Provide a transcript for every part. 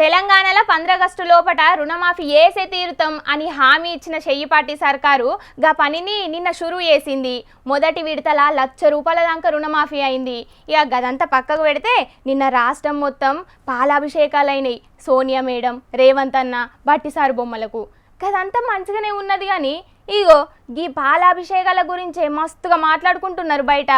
తెలంగాణలో పంద్రగస్టు లోపట రుణమాఫీ ఏసే తీరుతాం అని హామీ ఇచ్చిన చెయ్యిపాటి సర్కారు గా పనిని నిన్న షురు చేసింది. మొదటి విడతల లక్ష రూపాయల దాకా రుణమాఫీ అయింది. ఇక గదంతా పక్కకు పెడితే నిన్న రాష్ట్రం మొత్తం పాలాభిషేకాలైనాయి. సోనియా మేడం రేవంత్ అన్న బట్టిసారు బొమ్మలకు. గదంతా మంచిగానే ఉన్నది కానీ ఇగో గీ పాలాభిషేకాల గురించే మస్తుగా మాట్లాడుకుంటున్నారు బయట.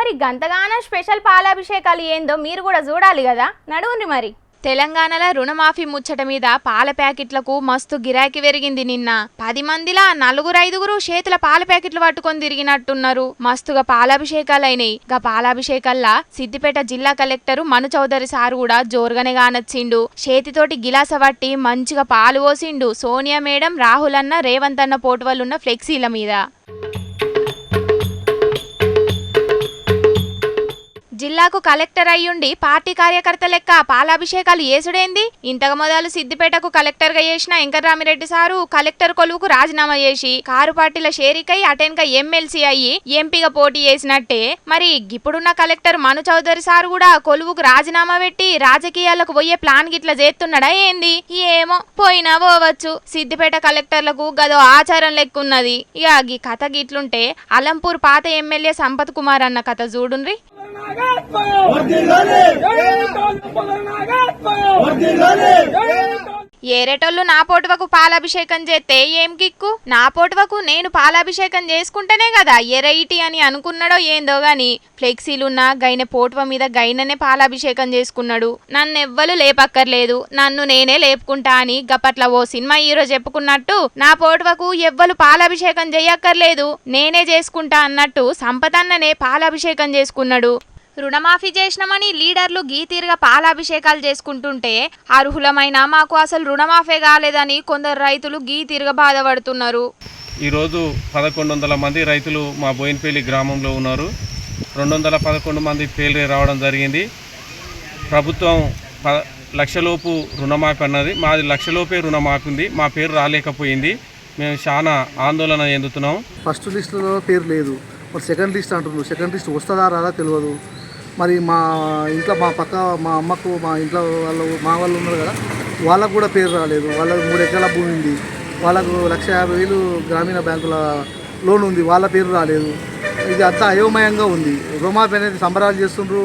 మరి గంతగానో స్పెషల్ పాలాభిషేకాలు ఏందో మీరు కూడా చూడాలి కదా నడువుంది మరి. తెలంగాణలో రుణమాఫీ ముచ్చట మీద పాల ప్యాకెట్లకు మస్తు గిరాకీ పెరిగింది నిన్న. పది మందిలా నలుగురు ఐదుగురు చేతుల పాల ప్యాకెట్లు పట్టుకొని తిరిగినట్టున్నారు. మస్తుగా పాలాభిషేకాలైనాయి. గా పాలాభిషేకాల్లా సిద్దిపేట జిల్లా కలెక్టర్ మను చౌదరి సారు కూడా జోరుగానే కానొచ్చిండు చేతితోటి గిలాస పట్టి మంచిగా పాలు పోసిండు సోనియా మేడం రాహుల్ అన్న రేవంత్ అన్న పోటువల్లున్న ఫ్లెక్సీల మీద. జిల్లాకు కలెక్టర్ అయ్యుండి పార్టీ కార్యకర్త లెక్క పాలాభిషేకాలు ఏసుడేంది? ఇంతకు మొదలు సిద్దిపేటకు కలెక్టర్గా చేసిన వెంకటరామిరెడ్డి సారు కలెక్టర్ కొలువుకు రాజీనామా చేసి కారు పార్టీల షేరికై అటెన్క ఎమ్మెల్సీ అయ్యి ఎంపీగా పోటీ చేసినట్టే. మరి ఇప్పుడున్న కలెక్టర్ మను చౌదరి సారు కూడా కొలువుకు రాజీనామా పెట్టి రాజకీయాలకు పోయే ప్లాన్ గిట్ల చేస్తున్నాడా ఏంది? ఏమో పోయినా పోవచ్చు. సిద్దిపేట కలెక్టర్లకు గదో ఆచారం లెక్కున్నది. ఇక ఈ కథ గిట్లుంటే అలంపూర్ పాత ఎమ్మెల్యే సంపత్ కుమార్ అన్న కథ చూడుండ్రి ఏరేటోళ్ళు నా పోటువకు పాలాభిషేకం చేస్తే ఏం కిక్కు? నా పోటువకు నేను పాలాభిషేకం చేసుకుంటేనే కదా ఎరైటి అని అనుకున్నాడో ఏందో గాని ఫ్లెక్సీలున్నా గైన పోటువ మీద గైననే పాలాభిషేకం చేసుకున్నాడు. నన్నెవ్వలు లేపక్కర్లేదు నన్ను నేనే లేపుకుంటా అని గప్పట్ల ఓ సినిమా హీరో చెప్పుకున్నట్టు నా పోటువకు ఎవ్వలు పాలాభిషేకం చేయక్కర్లేదు నేనే చేసుకుంటా అన్నట్టు సంపదన్ననే పాలాభిషేకం చేసుకున్నాడు. రుణమాఫీ చేసినామని లీడర్లు గీతీరుగా పాలాభిషేకాలు చేసుకుంటుంటే అర్హులమైన మాకు అసలు రుణమాఫీ కాలేదని కొందరు రైతులు గీతీరుగా బాధపడుతున్నారు. ఈరోజు పదకొండు వందల మంది రైతులు మా బోయినపల్లి గ్రామంలో ఉన్నారు. రెండు వందల పదకొండు మంది ఫెయిల్ రావడం జరిగింది. ప్రభుత్వం ప లక్షలోపు రుణమాఫీ అన్నది మాది లక్షలోపే రుణమాఫీ ఉంది మా పేరు రాలేకపోయింది. మేము చాలా ఆందోళన చెందుతున్నాం. ఫస్ట్ లిస్టులో పేరు లేదు. మరి సెకండ్ లిస్ట్ అంటున్నారు. సెకండ్ లిస్ట్ వస్తుందా రాదా తెలియదు మరి మా ఇంట్లో మా పక్క మా అమ్మకు మా ఇంట్లో వాళ్ళు మా వాళ్ళు ఉన్నారు కదా వాళ్ళకు కూడా పేరు రాలేదు. వాళ్ళకు మూడు ఎకరాల భూమి ఉంది. వాళ్ళకు లక్ష యాభై వేలు గ్రామీణ బ్యాంకుల లోన్ ఉంది. వాళ్ళ పేరు రాలేదు. ఇది అంతా అయోమయంగా ఉంది. రుణమాఫీ అనేది సంబరాలు చేస్తుండ్రు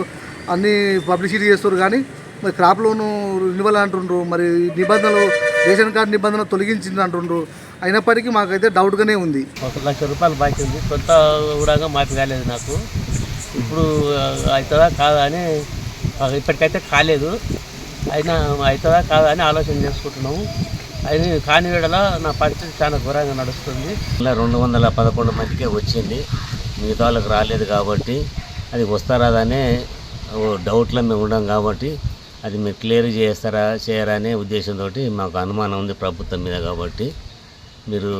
అన్నీ పబ్లిసిటీ చేస్తున్నారు కానీ మరి క్రాప్ లోను రెన్యువల్ అంటుండ్రు మరి నిబంధనలు రేషన్ కార్డు నిబంధన తొలగించింది అంటుండ్రు. అయినప్పటికీ మాకైతే డౌట్గానే ఉంది. ఒక లక్ష రూపాయలు బాకీ ఉంది. కొంత కూడా మాకు కాలేదు నాకు. ఇప్పుడు అవుతుందా కాదా అని ఇప్పటికైతే కాలేదు. అయినా అవుతుందా కాదా అని ఆలోచన చేసుకుంటున్నాము. అది కాని వేళ నా పరిస్థితి చాలా ఘోరంగా నడుస్తుంది. ఇలా రెండు వందల పదకొండు మందికే వచ్చింది. మిగతా వాళ్ళకి రాలేదు కాబట్టి అది వస్తారాదనే ఓ డౌట్లో మేము ఉండం కాబట్టి అది మీరు క్లియర్ చేస్తారా చేయరా అనే ఉద్దేశంతో మాకు అనుమానం ఉంది ప్రభుత్వం మీద కాబట్టి మీరు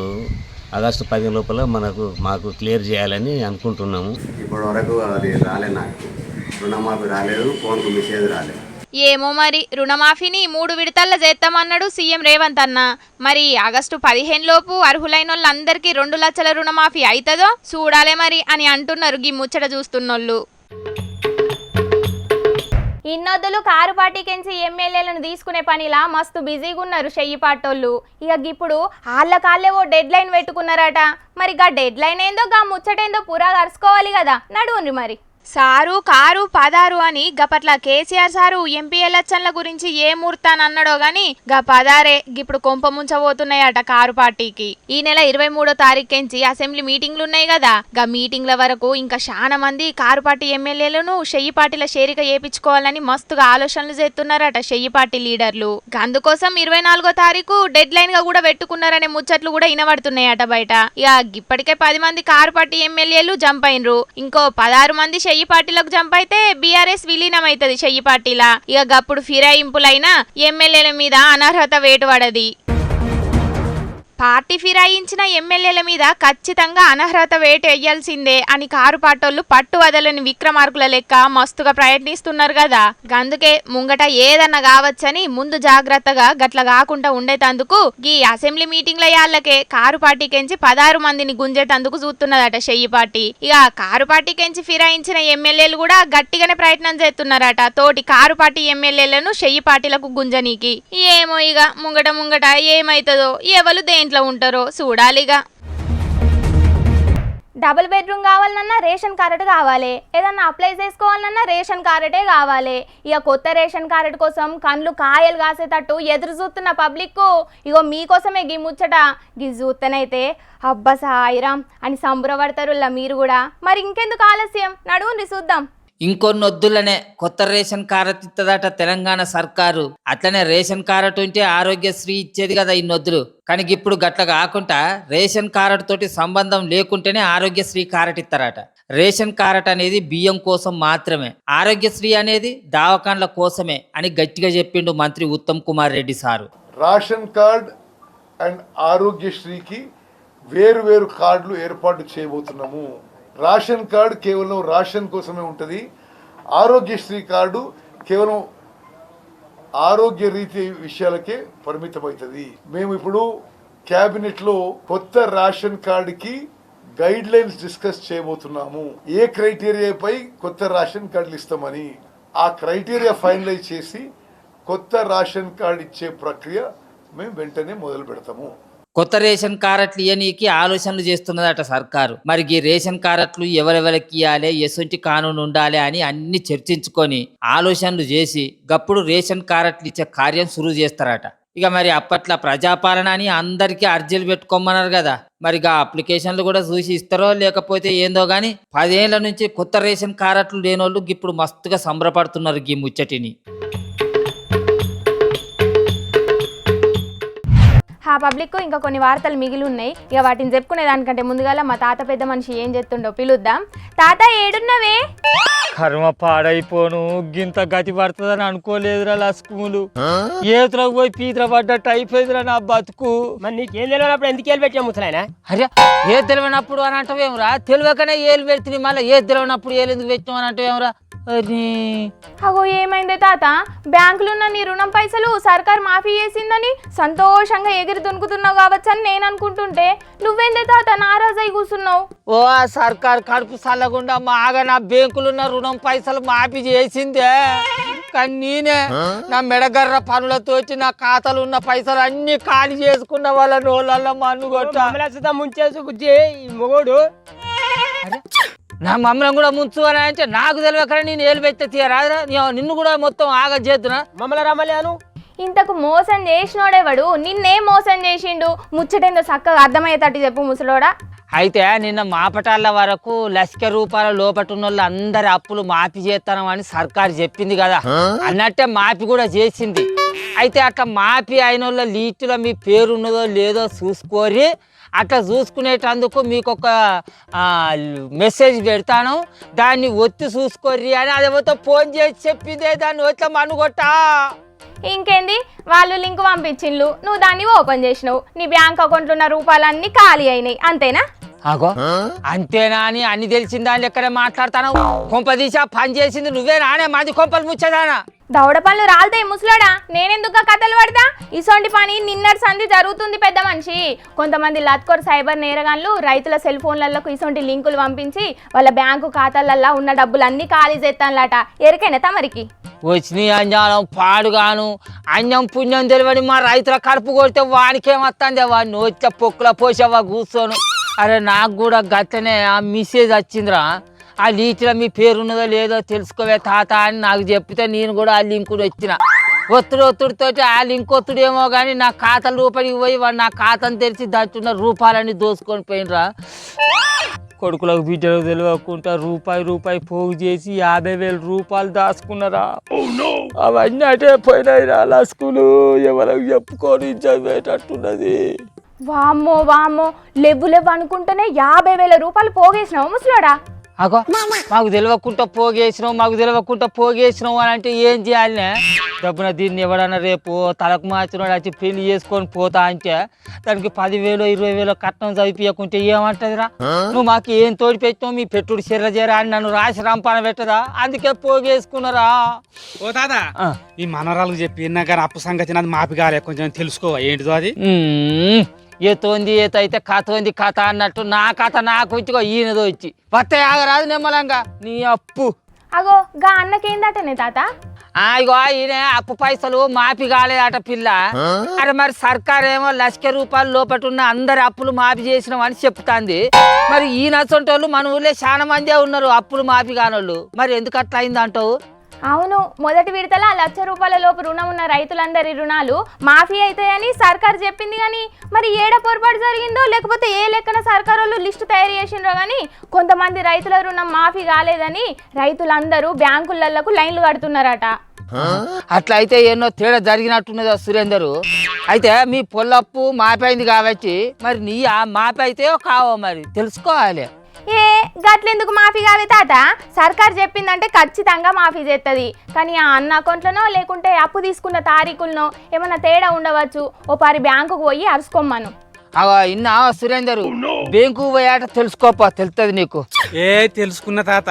ఆగస్టు పది లోపల మనకు మాకు క్లియర్ చేయాలని అనుకుంటున్నాము. ఇప్పటి వరకు అది రాలే నాకు. రుణమాఫీ రాలేదు ఫోన్కు మెసేజ్ రాలేదు. ఏమో మరి రుణమాఫీని మూడు విడతల్లో చేస్తామన్నాడు సీఎం రేవంత్ అన్న. మరి ఆగస్టు పదిహేను లోపు అర్హులైన వాళ్ళందరికీ రెండు లక్షల రుణమాఫీ అవుతుందో చూడాలే మరి అని అంటున్నారు గీ ముచ్చట చూస్తున్నోళ్ళు. ఇన్నొద్దులు కారు పార్టీకెంచి ఎమ్మెల్యేలను తీసుకునే పనిలా మస్తు బిజీగా ఉన్నారు చెయ్యి పాటోళ్ళు ఇక ఇప్పుడు వాళ్ళ కాళ్ళే ఓ డెడ్ లైన్ పెట్టుకున్నారట. మరి గా డెడ్ లైన్ ఏందో గా ముచ్చటేందో పురా కరుసుకోవాలి కదా నడువుండ్రి మరి. సారు కారు పదారు అని గపట్ల కేసీఆర్ సారు ఎంపీ ఎలక్షన్ల గురించి ఏ ముహూర్తాన్ని అన్నాడో గాని గా పదారే. ఇప్పుడు కొంప ముంచబోతున్నాయట కారు పార్టీకి. ఈ నెల ఇరవై మూడో తారీఖుంచి అసెంబ్లీ మీటింగ్లు ఉన్నాయి కదా గా మీటింగ్ల వరకు ఇంకా చాలా మంది కారు పార్టీ ఎమ్మెల్యేలను షెయ్యి పార్టీల చేరిక చేపించుకోవాలని మస్తుగా ఆలోచనలు చేస్తున్నారట షెయ్యి పార్టీ లీడర్లు. అందుకోసం ఇరవై నాలుగో తారీఖు డెడ్ లైన్గా కూడా పెట్టుకున్నారనే ముచ్చట్లు కూడా వినబడుతున్నాయట బయట. ఇక ఇప్పటికే పది మంది కారు పార్టీ ఎమ్మెల్యేలు జంప్ అయినరు. ఇంకో పదహారు మంది చెయ్యి పార్టీలకు జంప్ అయితే బీఆర్ఎస్ విలీనం చెయ్యి పార్టీలా. ఇక గప్పుడు ఫిరాయింపులైన ఎమ్మెల్యేల మీద అనర్హత వేటు పడది. పార్టీ ఫిరాయించిన ఎమ్మెల్యేల మీద ఖచ్చితంగా అనర్హత వేటు వేయాల్సిందే అని కారు పాటోళ్ళు పట్టు వదలని విక్రమార్కుల లెక్క మస్తుగా ప్రయత్నిస్తున్నారు కదా. గందుకే ముంగట ఏదన్నా కావచ్చని ముందు జాగ్రత్తగా గట్ల కాకుండా ఉండేటందుకు ఈ అసెంబ్లీ మీటింగ్ల యాళ్ళకే కారు పార్టీకెంచి పదహారు మందిని గుంజేటందుకు చూస్తున్నదట చెయ్యి పార్టీ. ఇక కారు పార్టీకెంచి ఫిరాయించిన ఎమ్మెల్యేలు కూడా గట్టిగానే ప్రయత్నం చేస్తున్నారట. తోటి కారు పార్టీ ఎమ్మెల్యేలను షెయ్యి పార్టీలకు గుంజనీకి. ఏమో ఇక ముంగట ముంగట ఏమైతుందో ఎవరు దేంట్లో ఉంటారో చూడాలిగా. డబుల్ బెడ్రూమ్ కావాలన్నా రేషన్ కార్డు కావాలి. ఏదన్నా అప్లై చేసుకోవాలన్నా రేషన్ కార్డే కావాలి. ఇక కొత్త రేషన్ కార్డు కోసం కండ్లు కాయలు కాసేటట్టు ఎదురు చూస్తున్న పబ్లిక్ ఇగో మీకోసమే గీ ముచ్చట. గీ చూస్తేనైతే అబ్బా సాయిరామ్ అని సంబరపడతారుల్లా మీరు కూడా. మరి ఇంకెందుకు ఆలస్యం? నడువుని చూద్దాం. ఇంకొన్ని వద్దులనే కొత్త రేషన్ కార్డు ఇస్తుందట తెలంగాణ సర్కారు. అట్లనే రేషన్ కార్డు ఉంటే ఆరోగ్యశ్రీ ఇచ్చేది కదా ఇన్నొద్దులు. కానీ ఇప్పుడు గట్ల కాకుండా రేషన్ కార్డు తోటి సంబంధం లేకుంటేనే ఆరోగ్యశ్రీ కార్డు ఇస్తారట రేషన్ కార్డు అనేది బియ్యం కోసం మాత్రమే. ఆరోగ్యశ్రీ అనేది దావకాండ్ల కోసమే అని గట్టిగా చెప్పిండు మంత్రి Uttam Kumar Reddy sir. Ration card and ఆరోగ్యశ్రీకి వేరు వేరు కార్డులు ఏర్పాటు చేయబోతున్నాము. రేషన్ కార్డు కేవలం రేషన్ కోసమే ఉంటుంది. ఆరోగ్యశ్రీ కార్డు కేవలం ఆరోగ్య రీతి విషయాలకే పరిమితమవుతుంది. మేము ఇప్పుడు క్యాబినెట్లో కొత్త రేషన్ కార్డుకి గైడ్ లైన్స్ డిస్కస్ చేయబోతున్నాము. ఏ క్రైటీరియాపై కొత్త రేషన్ కార్డులు ఇస్తామని. ఆ క్రైటీరియా ఫైనలైజ్ చేసి కొత్త రేషన్ కార్డు ఇచ్చే ప్రక్రియ మేము వెంటనే మొదలు పెడతాము. కొత్త రేషన్ కార్డులు ఇయ్యనీకి ఆలోచనలు చేస్తున్నదట సర్కారు. మరి ఈ రేషన్ కార్డులు ఎవరెవరికి ఇవ్వాలి ఎసుంటి కానూను ఉండాలి అని అన్ని చర్చించుకొని ఆలోచనలు చేసి గప్పుడు రేషన్ కార్డులు ఇచ్చే కార్యం సురువు చేస్తారట. ఇక మరి అప్పట్లో ప్రజాపాలన అని అందరికీ అర్జీలు పెట్టుకోమన్నారు కదా. మరి ఆ అప్లికేషన్లు కూడా చూసి ఇస్తారో లేకపోతే ఏందో కానీ పదేళ్ళ నుంచి కొత్త రేషన్ కార్డులు లేనోళ్ళు ఇప్పుడు మస్తుగా సంబరపడుతున్నారు ఈ ముచ్చటిని. ఆ పబ్లిక్ ఇంకా కొన్ని వార్తలు మిగిలి ఉన్నాయి ఇక వాటిని చెప్పుకునే దానికంటే ముందుగాల మా తాత పెద్ద మనిషి ఏం చెప్తుండో పిలుద్దాం. తాత ఏడున్నవే? కర్మ పాడైపోను. గింత గతి పడుతుందని అనుకోలేదురా లస్కుములు ఏతులకు పోయి పీతర పడ్డట్టు అయిపోయిందిరా నా బతుకు. మరి నీకేం తెలియనప్పుడు ఎందుకు వెళ్ళి పెట్టావు ముసలాయన? అరే ఏ తెలియనప్పుడు అని అంటావేమరా? తెలియకనే ఏలు పెడుతుంది. మళ్ళీ ఏ తెలియనప్పుడు ఏలు ఎందుకు పెట్టాం అని అంటావేమరా? అరే అగో ఏమైంది తాత? బ్యాంకులో ఉన్న నీ రుణం పైసలు సర్కార్ మాఫీ చేసిందని సంతోషంగా ఎగిరి దునుకుతున్నావు కావచ్చు అని నేను అనుకుంటుంటే నువ్వేందే తాత నారాజై కూర్చున్నావు? ఓ ఆ సర్కార్ కడుపు చల్లకుండా మాగా నా బ్యాంకులున్న రుణం పైసలు మాఫీ చేసిందే. కానీ నేనే నా మెడగర్ర పనులతో నా ఖాతాలు ఉన్న పైసలు అన్ని ఖాళీ చేసుకున్న వాళ్ళ నోళ్ళల్లో మన్ను కొట్ట. ముంచేసి బుజ్జి ఈ మొగోడు. నా మమ్మల్ని కూడా ముంచు అని అంటే నాకు తెలియక నేను ఏలు పెట్టే తీయరాదురా నీ- నిన్ను కూడా మొత్తం ఆగ చేద్దునా మమ్మల్ని రమ్మలేను. ఇంతకు మోసం చేసినోడేవాడు నిన్నే మోసం చేసిండు. ముచ్చటేందో చక్కగా అర్థమయ్యేటట్టు చెప్పు ముసలోడా. అయితే నిన్న మాపటాల వరకు లక్ష రూపాయల లోపటున్న వాళ్ళు అందరి అప్పులు మాఫీ చేస్తాను అని సర్కారు చెప్పింది కదా. అన్నట్టే మాఫీ కూడా చేసింది. అయితే అట్లా మాఫీ అయిన వాళ్ళ లీస్టులో మీ పేరు ఉన్నదో లేదో చూసుకోరి. అట్లా చూసుకునేటందుకు మీకు ఒక మెసేజ్ పెడతాను. దాన్ని ఒత్తి చూసుకోర్రి అని అదేవతో ఫోన్ చేసి చెప్పిందే దాన్ని వచ్చి మనుగొట్టా. ఇంకేంది? వాళ్ళు లింక్ పంపించిండ్లు నువ్వు దాన్ని ఓపెన్ చేసినావు. నీ బ్యాంక్ అకౌంట్లో ఉన్న రూపాయలన్నీ ఖాళీ అయినాయి. అంతేనా? అగో అంతేనా అని అన్ని తెలిసిందా అని ఎక్కడే మాట్లాడతాను కొంప తీసా పని చేసింది నువ్వే నానే మాది కొంపలు ముచ్చదానా? దౌడ పనులు రాలుతాయి ముసలోడా? నేనెందుకు కథలు పడతా? ఇసొంటి పని నిన్నటి సంధి జరుగుతుంది పెద్ద మనిషి. కొంతమంది లత్కోర్ సైబర్ నేరగాన్లు రైతుల సెల్ ఫోన్లకు ఇసొంటి లింకులు పంపించి వాళ్ళ బ్యాంకు ఖాతాలల్లో ఉన్న డబ్బులు అన్ని ఖాళీ చేస్తానులట. ఎరికైనా తమరికి? వచ్చినాయి అంజాలం పాడుగాను. అన్నం పుణ్యం తెలియని మా రైతుల కడుపు కొడితే వానికేం వస్తుంది? వాడిని వచ్చే పొక్కుల పోసేవా కూర్చోను. అరే నాకు కూడా గతనే ఆ మెసేజ్ వచ్చిందిరా. ఆ లీచ్లో మీ పేరున్నదో లేదో తెలుసుకోవే తాత అని నాకు చెప్తే నేను కూడా ఆ లింకుడు వచ్చిన. ఒత్తుడు ఒత్తుడితో ఆ లింక్ ఒత్తుడు కానీ నా ఖాతాల రూపాయలు పోయి వాడు నా ఖాతాను తెరిచి దాచున్న రూపాయలన్నీ దోసుకొని పోయినరా కొడుకులకు బిడ్డలకు తెలియకుండా రూపాయి రూపాయి పోగు చేసి యాభై వేల రూపాయలు దాచుకున్నారా? అవన్నీ అటే పోయినాయి రా స్కూలు ఎవరికి చెప్పుకొని చదివేటట్టున్నది వామ్మో వామ్మో. లెవ్వు లెవ్వు అనుకుంటేనే యాభై వేల రూపాయలు పోగేసినావు ముసలోడా? అగో మాకు తెలియకుండా పోగేసినావు మాకు తెలియకుండా పోగేసినావు అని అంటే ఏం చేయాలనే? డబ్బున దీన్ని ఎవడన్నా రేపు తలకు మార్చినోడు వచ్చి పెళ్ళి చేసుకొని పోతా అంటే దానికి పదివేలు ఇరవై వేలు కట్నం చదివించకుంటే ఏమంటదిరా? నువ్వు మాకు ఏం తోడి పెట్టినావు? మీ పెట్టుడు చీర చేరా అని నన్ను రాసి రంపాన పెట్టదా? అందుకే పోగేసుకున్నారా? ఓ ఆ. ఈ మనవరాలకు చెప్పినా కానీ అప్పు సంగతి నాది మాపి కాలే కొంచెం తెలుసుకోవా ఏంటిదో అది? మ్మ్. ఏతోంది ఏత అయితే కథ ఉంది కథ అన్నట్టు నా కథ నాకు ఇచ్చిగో ఈయనదో ఇచ్చి. వస్తే ఆగరాదు నిమ్మలంగా. నీ అప్పు. అగో గా అన్నకేందటనే తాత? ఇగో ఈయన అప్పు పైసలు మాఫీ కాలేదట పిల్ల. అరే మరి సర్కార్ ఏమో లక్ష రూపాయలు లోపట ఉన్న అందరి అప్పులు మాఫీ చేసినాం అని చెప్తాంది. మరి ఈ నచ్చంటోళ్ళు మన ఊళ్ళో చాలా మందే ఉన్నారు అప్పులు మాఫీ కానోళ్ళు. మరి ఎందుకు అట్లా అయింది అంటావు అవును మొదటి విడతల లక్ష రూపాయల లోపు రుణం ఉన్న రైతులందరి రుణాలు మాఫీ అవుతాయని సర్కార్ చెప్పింది కానీ మరి ఏడ పొరపాటు జరిగిందో లేకపోతే ఏ లెక్కన సర్కార్ వాళ్ళు లిస్టు తయారు చేసిండ్రో కానీ కొంతమంది రైతుల రుణం మాఫీ కాలేదని రైతులందరూ బ్యాంకులకు లైన్లు కడుతున్నారట. అట్లా అయితే ఎన్నో తేడా జరిగినట్టున్నదా సురేందరు. అయితే మీ పొల్లప్పు మాపైంది కాబట్టి మరి నీ మాపైతే కావో మరి తెలుసుకోవాలి. ఏ గట్లెందుకు మాఫీ కావే తాత? సర్కార్ చెప్పిందంటే ఖచ్చితంగా మాఫీ చేస్తుంది కానీ ఆ అన్న అకౌంట్లోనో లేకుంటే అప్పు తీసుకున్న తారీఖులనో ఏమన్నా తేడా ఉండవచ్చు. ఓ పారి బ్యాంకుకు పోయి అరుచుకోమ్మను. ఇన్నా సురేందరు. బ్యాంకు పోయాట తెలుసుకోపా తెలుస్తుంది నీకు. ఏ తెలుసుకున్న తాత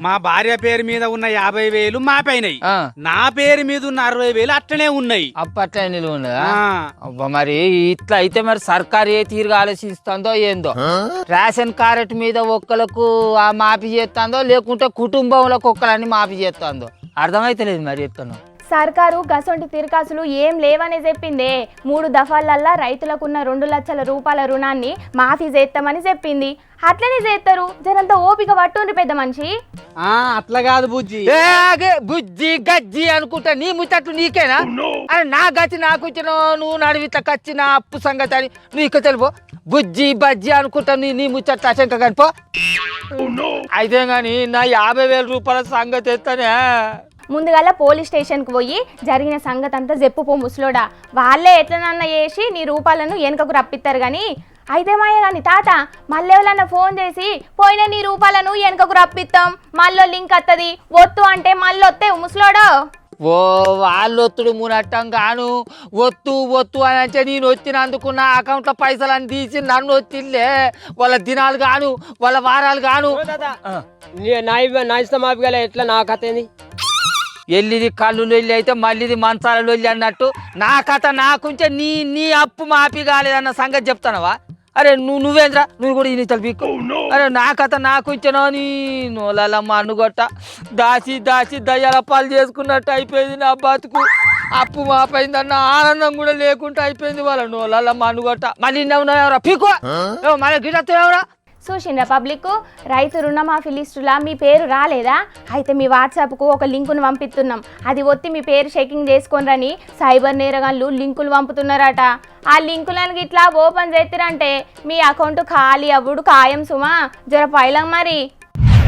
మా భార్య పేరు మీద ఉన్న యాభై వేలు మాపైనాయి. ఆ. నా పేరు మీద ఉన్న అరవై వేలు అట్లనే ఉన్నాయి. అప్పట్లే నిలువ ఉన్నదా? మరి ఇట్లా అయితే మరి సర్కార్ ఏ తీరుగా ఆలోచిస్తుందో ఏందో? రేషన్ కార్డు మీద ఒక్కలకు ఆ మాఫీ చేస్తుందో లేకుంటే కుటుంబంలోకి ఒక్కలని మాఫీ చేస్తుందో? అర్థమైతలేదు మరి చెప్తాను సర్కారు గసొంటి తిరకాసులు ఏం లేవనే చెప్పిందే. మూడు దఫాలల్లా రైతులకున్న రెండు లక్షల రూపాయల రుణాన్ని మాఫీ చేస్తామని చెప్పింది. అట్లనే చేస్తారు జనంత ఓపిక పట్టుండ్రి పెద్ద మనిషి. ఆ అట్లా కాదు బుజ్జి. బుజ్జి గజ్జి అనుకుంటా నీ ముచ్చట్లు నీకేనా? అరే నా గతి నాకు ఇచ్చిన నువ్వు నడివిట్ల కచ్చి నా అప్పు సంగతి అని నువ్వు ఇక్కడ తెలిపో? బుజ్జి బజ్జి అనుకుంటా నీ నీ ముచ్చట్లు అశంక కనిపో. అయితే గాని నా యాభై వేల రూపాయల సంగతి ఎత్తానే. ముందుగల పోలీస్ స్టేషన్కి పోయి జరిగిన సంగతి అంతా చెప్పు పో ముసలోడా. వాళ్ళే ఎట్లనన్నా చేసి నీ రూపాయలను వెనుకకు రప్పిస్తారు కానీ అయితే మాయ కానీ తాత మళ్ళీ ఫోన్ చేసి పోయిన నీ రూపాయలను వెనుకకు రప్పిస్తాం మళ్ళీ లింక్ వస్తుంది ఒత్తు అంటే మళ్ళీ వస్తే ముసలోడో. ఓ వాళ్ళు ఒత్తుడు మునట్టం గాను ఒత్తు ఒత్తు అని అంటే నేను వచ్చినందుకు నా అకౌంట్లో పైసలు తీసి నన్ను వచ్చిందే వాళ్ళ దినాలు గాను వాళ్ళ వారాలు గాను. నీ- నా ఇష్టం ఎట్లా నా కథ ఏంది? ఎల్లిది కళ్ళు లొల్లి అయితే మళ్ళీది మంచాల లొల్లి అన్నట్టు. నా కథ నాకుంచే నీ నీ అప్పు మాపి కాలేదన్న సంగతి చెప్తానవా? అరే నువ్వు నువ్వేంద్రా? నువ్వు కూడా ఇని తలపీకు అరే నా కథ నాకు ఇచ్చానో నీ నోలమ్మ అనుగొట్ట దాచి దాచి దయ్యాల పాలు చేసుకున్నట్టు అయిపోయింది నా బతుకు. అప్పు మాపైందన్న ఆనందం కూడా లేకుండా అయిపోయింది వాళ్ళ నోలమ్మ అనుగొట్ట మళ్ళీ ఎవరా? పీకో మళ్ళీ గిటత్తు ఎవరా చూసిండ్రా పబ్లిక్ రైతు రుణమాఫీ లిస్టులా? మీ పేరు రాలేదా? అయితే మీ వాట్సాప్కు ఒక లింకును పంపిస్తున్నాం అది ఒత్తి మీ పేరు చెకింగ్ చేసుకోనరని సైబర్ నేరగాళ్ళు లింకులు పంపుతున్నారట. ఆ లింకులను ఇట్లా ఓపెన్ చేస్తారంటే మీ అకౌంట్ ఖాళీ అవ్వుడు ఖాయం సుమా. జర పైలం మరి.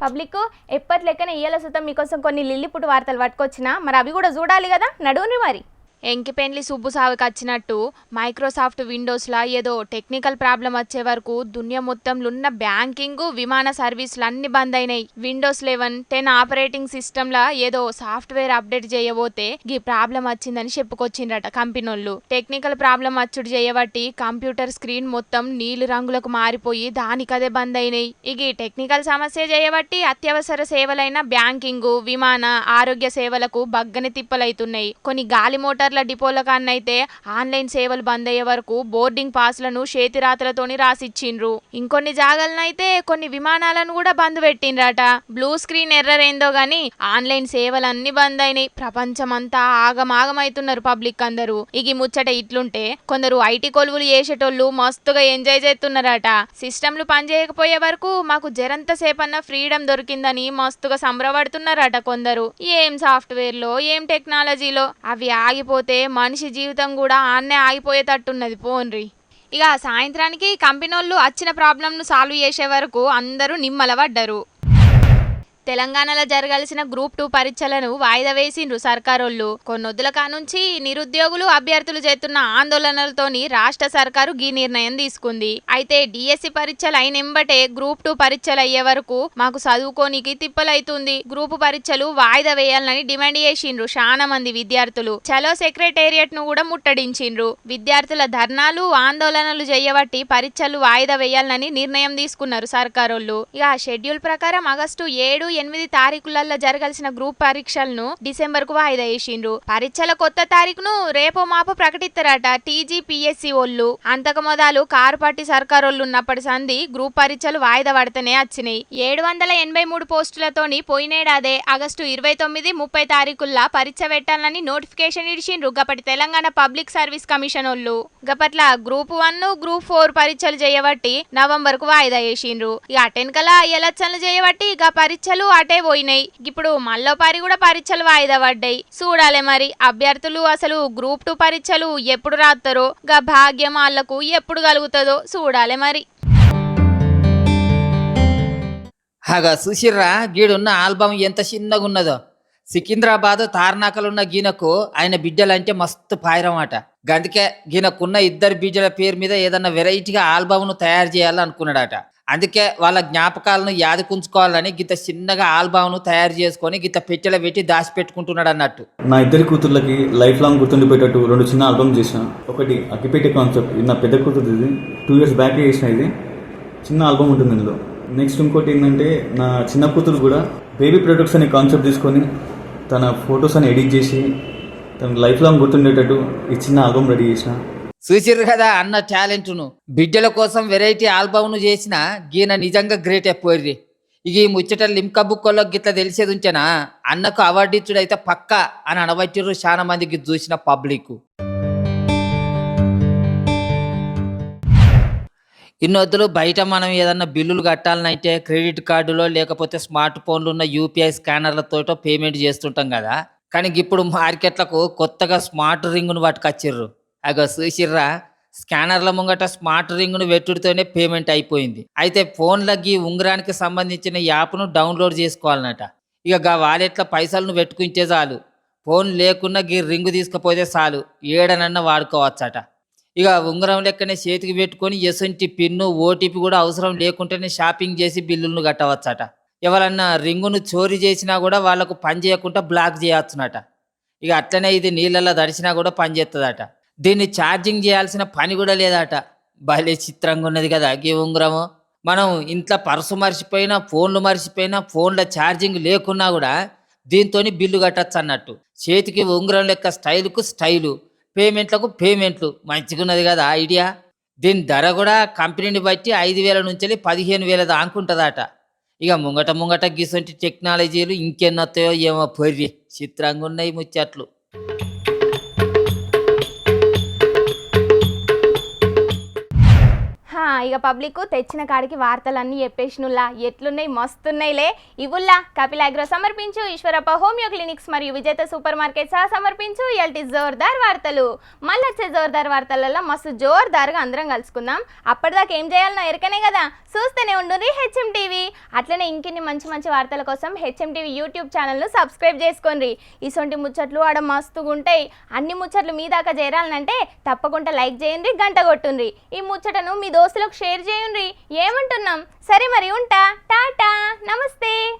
పబ్లిక్ ఎప్పటి లెక్కన ఇయ్యాల సుతం మీకోసం కొన్ని లిల్లిపుట్టు వార్తలు పట్టుకొచ్చినా మరి అవి కూడా చూడాలి కదా? నడువుని మరి. ఎంకిపెండ్లి సుబ్బు సావుకి వచ్చినట్టు మైక్రోసాఫ్ట్ విండోస్లా ఏదో టెక్నికల్ ప్రాబ్లం వచ్చే వరకు దునియా మొత్తంలో ఉన్న బ్యాంకింగ్ విమాన సర్వీసులు అన్ని బంద్ అయినాయి విండోస్ లెవెన్ టెన్ ఆపరేటింగ్ సిస్టమ్లా ఏదో సాఫ్ట్వేర్ అప్డేట్ చేయబోతే ఈ ప్రాబ్లం వచ్చిందని చెప్పుకొచ్చిండ్రట కంపెనోళ్ళు. టెక్నికల్ ప్రాబ్లం అచ్చుడు చేయబట్టి కంప్యూటర్ స్క్రీన్ మొత్తం నీలి రంగులకు మారిపోయి దానికదే బంద్ అయినాయి ఇక టెక్నికల్ సమస్య చేయబట్టి అత్యవసర సేవలైన బ్యాంకింగ్ విమాన ఆరోగ్య సేవలకు బగ్గని తిప్పలైతున్నాయి. కొన్ని గాలి మోటార్ల డిపోల కన్నైతే ఆన్లైన్ సేవలు బంద్ అయ్యే వరకు బోర్డింగ్ పాస్లను చేతిరాతలతోని రాసిచ్చిండ్రు. ఇంకొన్ని జాగాలనైతే కొన్ని విమానాలను కూడా బంద్ పెట్టిండ్రట. బ్లూ స్క్రీన్ ఎర్రర్ ఏందో గాని ఆన్లైన్ సేవలన్నీ బంద్ అయినాయి ప్రపంచమంతా ఆగమాగమైతున్నారు పబ్లిక్ అందరూ. ఇగి ముచ్చట ఇట్లుంటే కొందరు ఐటీ కొలువులు చేసేటోళ్ళు మస్తుగా ఎంజాయ్ చేస్తున్నారట సిస్టమ్లు పనిచేయకపోయే వరకు మాకు జరంత సేపన్న ఫ్రీడమ్ దొరికిందని మస్తుగా సంబరపడుతున్నారట కొందరు. ఏం సాఫ్ట్వేర్లో ఏం టెక్నాలజీలో అవి ఆగిపో ఆగిపోతే మనిషి జీవితం కూడా ఆన్నే ఆగిపోయేటట్టున్నది. పోన్రి. ఇక సాయంత్రానికి కంపెనీ వాళ్ళు వచ్చిన ప్రాబ్లంను సాల్వ్ చేసే వరకు అందరూ నిమ్మల పడ్డరు తెలంగాణలో జరగాల్సిన గ్రూప్ టూ పరీక్షలను వాయిదా వేసిండ్రు సర్కారోళ్ళు. కొన్నొద్దుల కానుంచి నిరుద్యోగులు అభ్యర్థులు చేస్తున్న ఆందోళనలతోని రాష్ట్ర సర్కారు ఈ నిర్ణయం తీసుకుంది. అయితే డిఎస్సి పరీక్షలు అయినెంబటే గ్రూప్ టూ పరీక్షలు అయ్యే వరకు మాకు చదువుకోనికి తిప్పలైతుంది. గ్రూప్ పరీక్షలు వాయిదా వేయాలని డిమాండ్ చేసిండ్రు చాలా మంది విద్యార్థులు. చలో సెక్రటేరియట్ను కూడా ముట్టడించిండ్రు. విద్యార్థుల ధర్నాలు ఆందోళనలు చేయబట్టి పరీక్షలు వాయిదా వేయాలని నిర్ణయం తీసుకున్నారు సర్కారోళ్ళు. ఇక షెడ్యూల్ ప్రకారం ఆగస్టు ఏడు ఎనిమిది తారీఖులలో జరగాల్సిన గ్రూప్ పరీక్షలను డిసెంబర్కు వాయిదా వేసిండ్రు. పరీక్షల కొత్త తారీఖును రేపో మాపో ప్రకటిస్తారట టీజీపీఎస్సీ వాళ్ళు అంతకు మొదలు కారు పార్టీ సర్కారోళ్ళు ఉన్నప్పటి సంది గ్రూప్ పరీక్షలు వాయిదా పడితేనే వచ్చినాయి ఏడు వందల ఎనభై మూడు పోస్టులతోని పోయినేడాదే ఆగస్టు ఇరవై తొమ్మిది ముప్పై తారీఖుల్లా పరీక్ష పెట్టాలని నోటిఫికేషన్ ఇడిచిండ్రు గప్పటి తెలంగాణ పబ్లిక్ సర్వీస్ కమిషన్ వాళ్ళు గప్పట్ల గ్రూప్ వన్ గ్రూప్ ఫోర్ పరీక్షలు చేయబట్టి నవంబర్కు వాయిదా వేసిండ్రు. ఇక అటెన్కల ఎలక్షన్లు చేయబట్టి ఇక పరీక్షలు అటే పోయినాయి. ఇప్పుడు మల్లోపారి కూడా పరీక్షలు వాయిదా పడ్డాయి. చూడాలి మరి అభ్యర్థులు అసలు గ్రూప్ టూ పరీక్షలు ఎప్పుడు రాస్తారో గా భాగ్యం వాళ్ళకు ఎప్పుడు కలుగుతుందో చూడాలి మరి. హాగా చూసిర్రా గీడున్న ఆల్బమ్ ఎంత చిన్నగా ఉన్నదో సికింద్రాబాద్ తార్నాకలున్న గీనకు ఆయన బిడ్డలంటే మస్తు పాయరమాట. గందుకే గీనకున్న ఇద్దరు బిడ్డల పేరు మీద ఏదన్నా వెరైటీగా ఆల్బమ్ను తయారు చేయాలనుకున్నాడట. అందుకే వాళ్ళ జ్ఞాపకాలను యాదకుంచుకోవాలని గిత చిన్నగా ఆల్బామ్ను తయారు చేసుకొని గిత పెట్టెలో పెట్టి దాచిపెట్టుకుంటున్నాడు అన్నట్టు. నా ఇద్దరి కూతుర్లకి లైఫ్ లాంగ్ గుర్తుండిపోయేటట్టు రెండు చిన్న ఆల్బమ్ చేసిన ఒకటి అగ్గిపెట్టే కాన్సెప్ట్ ఇది నా పెద్ద కూతురు ఇది టూ ఇయర్స్ బ్యాక్ చేసిన ఇది. చిన్న ఆల్బమ్ ఉంటుంది ఇందులో. నెక్స్ట్ ఇంకోటి ఏంటంటే నా చిన్న కూతురు కూడా బేబీ ప్రొడక్ట్స్ అనే కాన్సెప్ట్ తీసుకొని తన ఫొటోస్ అని ఎడిట్ చేసి తన లైఫ్ లాంగ్ గుర్తుండేటట్టు ఈ చిన్న ఆల్బమ్ రెడీ చేసిన చూసిర్రు కదా అన్న టాలెంట్ను. బిడ్డల కోసం వెరైటీ ఆల్బమ్ను చేసిన గీన నిజంగా గ్రేట్ ఎప్పోర్రి ఇక ఈ ముచ్చట లింకా బుక్కలో గిట్ల తెలిసేది ఉంచేనా అన్నకు అవార్డు ఇచ్చుడు అయితే పక్క అని అనబట్టిర్రు చాలా మందికి చూసిన పబ్లిక్ ఇన్నొద్దులు బయట మనం ఏదన్నా బిల్లులు కట్టాలనంటే క్రెడిట్ కార్డులో లేకపోతే స్మార్ట్ ఫోన్లు ఉన్న యూపీఐ స్కానర్లతోటో పేమెంట్ చేస్తుంటాం కదా. కానీ ఇప్పుడు మార్కెట్లకు కొత్తగా స్మార్ట్ రింగ్ను పట్టుకొచ్చిర్రు. అగో చూసిర్రా స్కానర్ల ముంగట స్మార్ట్ రింగ్ను వెట్టుడితోనే పేమెంట్ అయిపోయింది. అయితే ఫోన్లకి ఉంగరానికి సంబంధించిన యాప్ను డౌన్లోడ్ చేసుకోవాలన్నట. ఇక గా వాలెట్ల పైసలను పెట్టుకుంటే చాలు. ఫోన్ లేకున్నా గీ రింగు తీసుకుపోతే చాలు. ఏడనన్నా వాడుకోవచ్చట. ఇక ఉంగరం లెక్కనే చేతికి పెట్టుకొని ఎసంటి పిన్ను ఓటీపీ కూడా అవసరం లేకుంటేనే షాపింగ్ చేసి బిల్లులను కట్టవచ్చట. ఎవరన్నా రింగును చోరీ చేసినా కూడా వాళ్ళకు పని చేయకుండా బ్లాక్ చేయవచ్చునట. ఇక అట్లనే ఇది నీళ్ళల్లో దడిచినా కూడా పని చేస్తుందట దీన్ని ఛార్జింగ్ చేయాల్సిన పని కూడా లేదట. భలే చిత్రంగా ఉన్నది కదా ఈ ఉంగరము. మనం ఇంట్లో పర్సు మర్చిపోయినా ఫోన్లు మర్చిపోయినా ఫోన్ల ఛార్జింగ్ లేకున్నా కూడా దీంతో బిల్లు కట్టచ్చు అన్నట్టు. చేతికి ఉంగరం లెక్క స్టైల్కు స్టైలు పేమెంట్లకు పేమెంట్లు. మంచిగా ఉన్నది కదా ఐడియా. దీని ధర కూడా కంపెనీని బట్టి ఐదు వేల నుంచి పదిహేను వేల దాకుంటుందట ఇక ముంగట ముంగట గీసంటి టెక్నాలజీలు ఇంకెన్నొస్తాయో ఏమో పొర్రి. చిత్రంగా ఉన్నాయి ముచ్చట్లు. ఇక పబ్లిక్ తెచ్చిన కాడికి వార్తలన్నీ చెప్పేసినుల్లా ఎట్లున్నాయి? మస్తున్నాయిలే. ఇవుల్లా కపిల్ అగ్రో సమర్పించు. ఈశ్వరప్ప హోమియో క్లినిక్స్ మరియు విజేత సూపర్ మార్కెట్ సహా సమర్పించు. ఎల్టీ జోర్దార్ వార్తలు. మళ్ళీ వచ్చే జోర్దార్ వార్తలలో మస్తు జోర్దార్గా అందరం కలుసుకుందాం. అప్పటిదాకా ఏం చేయాలనో ఎరకనే కదా. చూస్తూనే ఉండుంది హెచ్ఎం టీవీ. అట్లనే ఇంకిన్ని మంచి మంచి వార్తల కోసం హెచ్ఎం టీవీ యూట్యూబ్ ఛానల్ను సబ్స్క్రైబ్ చేసుకోండి. ఇసొంటి ముచ్చట్లు ఆడ మస్తుగా ఉంటాయి. అన్ని ముచ్చట్లు మీ దాకా చేరాలనంటే తప్పకుండా లైక్ చేయండి గంట కొట్టుండ్రి ఈ ముచ్చటను మీ దోస్తులకు షేర్ చేయండి ఏమంటున్నాం? సరే మరి ఉంటా. టాటా. నమస్తే.